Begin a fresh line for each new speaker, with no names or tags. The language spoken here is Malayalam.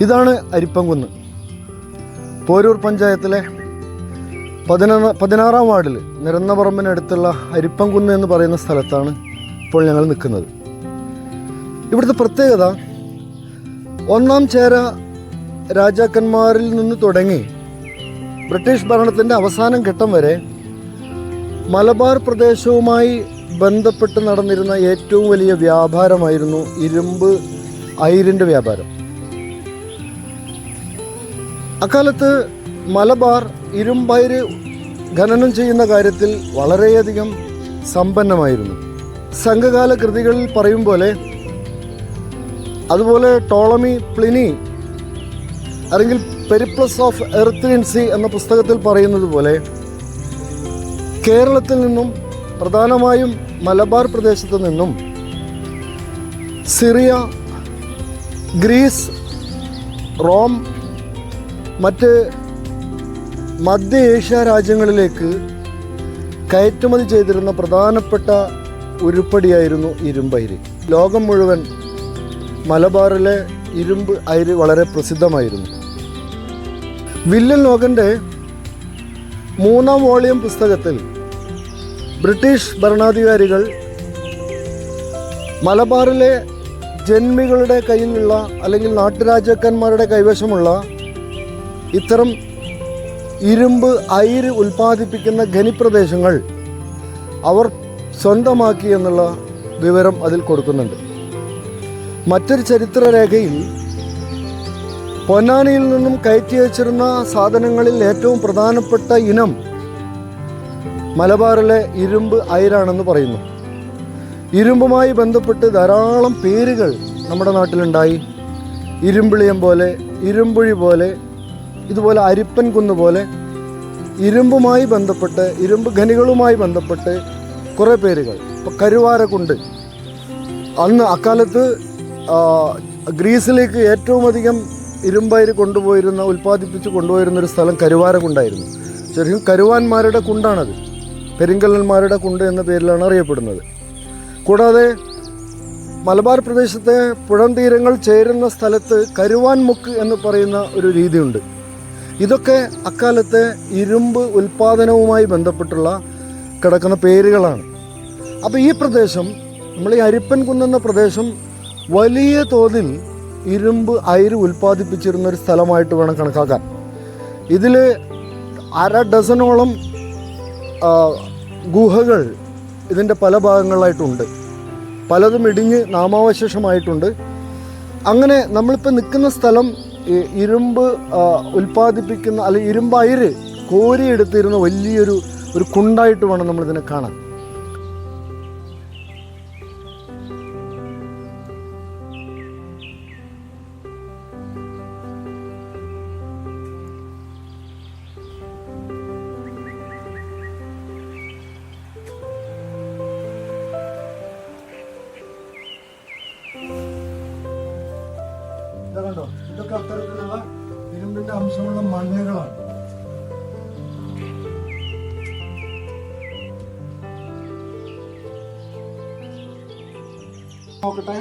ഇതാണ് അരിപ്പംകുന്ന് പോരൂർ പഞ്ചായത്തിലെ പതിനൊന്ന് പതിനാറാം വാർഡിൽ നിരന്നപറമ്പിനടുത്തുള്ള അരിപ്പംകുന്ന് എന്ന് പറയുന്ന സ്ഥലത്താണ് ഇപ്പോൾ ഞങ്ങൾ നിൽക്കുന്നത്. ഇവിടുത്തെ പ്രത്യേകത ഒന്നാം ചേര രാജാക്കന്മാരിൽ നിന്ന് തുടങ്ങി ബ്രിട്ടീഷ് ഭരണത്തിന്റെ അവസാനം ഘട്ടം വരെ മലബാർ പ്രദേശവുമായി ബന്ധപ്പെട്ട് നടന്നിരുന്ന ഏറ്റവും വലിയ വ്യാപാരമായിരുന്നു ഇരുമ്പ് അയിരിന്റെ വ്യാപാരം. അക്കാലത്ത് മലബാർ ഇരുമ്പയിര് ഖനനം ചെയ്യുന്ന കാര്യത്തിൽ വളരെയധികം സമ്പന്നമായിരുന്നു. സംഘകാല കൃതികളിൽ പറയും പോലെ അതുപോലെ ടോളമി പ്ലിനി അല്ലെങ്കിൽ പെരിപ്ലസ് ഓഫ് എർത്ത് എന്ന പുസ്തകത്തിൽ പറയുന്നത് പോലെ കേരളത്തിൽ നിന്നും പ്രധാനമായും മലബാർ പ്രദേശത്ത് നിന്നും സിറിയ ഗ്രീസ് റോം മറ്റ് മധ്യ ഏഷ്യ രാജ്യങ്ങളിലേക്ക് കയറ്റുമതി ചെയ്തിരുന്ന പ്രധാനപ്പെട്ട ഉരുപ്പടിയായിരുന്നു ഇരുമ്പയിര് ലോകം മുഴുവൻ മലബാറിലെ ഇരുമ്പ് അയിര് വളരെ പ്രസിദ്ധമായിരുന്നു. വില്യം ലോകന്റെ മൂന്നാം വോളിയം പുസ്തകത്തിൽ ബ്രിട്ടീഷ് ഭരണാധികാരികൾ മലബാറിലെ ജന്മികളുടെ കയ്യിലുള്ള അല്ലെങ്കിൽ നാട്ടുരാജാക്കന്മാരുടെ കൈവശമുള്ള ഇത്തരം ഇരുമ്പ് അയിര് ഉൽപ്പാദിപ്പിക്കുന്ന ഖനിപ്രദേശങ്ങൾ അവർ സ്വന്തമാക്കി എന്നുള്ള വിവരം അതിൽ കൊടുക്കുന്നുണ്ട്. മറ്റൊരു ചരിത്രരേഖയിൽ പൊന്നാനിയിൽ നിന്നും കയറ്റി അയച്ചിരുന്ന സാധനങ്ങളിൽ ഏറ്റവും പ്രധാനപ്പെട്ട ഇനം മലബാറിലെ ഇരുമ്പ് അയിരാണെന്ന് പറയുന്നു. ഇരുമ്പുമായി ബന്ധപ്പെട്ട് ധാരാളം പേരുകൾ നമ്മുടെ നാട്ടിലുണ്ടായി. ഇരുമ്പിളിയം പോലെ ഇരുമ്പുഴി പോലെ ഇതുപോലെ അരിപ്പൻ കുന്ന് പോലെ ഇരുമ്പുമായി ബന്ധപ്പെട്ട് ഇരുമ്പ് ഖനികളുമായി ബന്ധപ്പെട്ട് കുറേ പേരുകൾ. ഇപ്പോൾ കരുവാരക്കുണ്ട്. അന്ന് അക്കാലത്ത് ഗ്രീസിലേക്ക് ഏറ്റവും അധികം ഇരുമ്പയിര് കൊണ്ടുപോയിരുന്ന ഉൽപ്പാദിപ്പിച്ച് കൊണ്ടുപോയിരുന്ന ഒരു സ്ഥലം കരുവാരക്കുണ്ടായിരുന്നു. ശരിക്കും കരുവാന്മാരുടെ കുണ്ടാണത്. പെരിങ്കല്ലന്മാരുടെ കുണ്ട് എന്ന പേരിലാണ് അറിയപ്പെടുന്നത്. കൂടാതെ മലബാർ പ്രദേശത്തെ പുഴം തീരങ്ങൾ ചേരുന്ന സ്ഥലത്ത് കരുവാൻ മുക്ക് എന്ന് പറയുന്ന ഒരു രീതിയുണ്ട്. ഇതൊക്കെ അക്കാലത്തെ ഇരുമ്പ് ഉൽപ്പാദനവുമായി ബന്ധപ്പെട്ടുള്ള കിടക്കുന്ന പേരുകളാണ്. അപ്പോൾ ഈ പ്രദേശം നമ്മൾ ഈ അരിപ്പൻ കുന്നെന്ന പ്രദേശം വലിയ തോതിൽ ഇരുമ്പ് അയിര് ഉൽപ്പാദിപ്പിച്ചിരുന്ന ഒരു സ്ഥലമായിട്ട് വേണം കണക്കാക്കാൻ. ഇതിൽ അര ഡസനോളം ഗുഹകൾ ഇതിന്റെ പല ഭാഗങ്ങളിലായിട്ടുണ്ട്. പലതും ഇടിഞ്ഞ് നാമാവശേഷമായിട്ടുണ്ട്. അങ്ങനെ നമ്മളിപ്പോൾ നിൽക്കുന്ന സ്ഥലം ഈ ഇരുമ്പ് ഉൽപ്പാദിപ്പിക്കുന്ന അല്ലെങ്കിൽ ഇരുമ്പ് അയിര് കോരിയെടുത്തിരുന്ന വലിയൊരു ഒരു കുണ്ടായിട്ട് വേണം നമ്മളിതിനെ കാണാൻ. ഇതാ കണ്ടോ? ഇതൊക്കെ അത്തരത്തിലുള്ള ഇരുമ്പിന്റെ അംശമുള്ള മണ്ണുകളാണ്. നോക്കട്ടെ.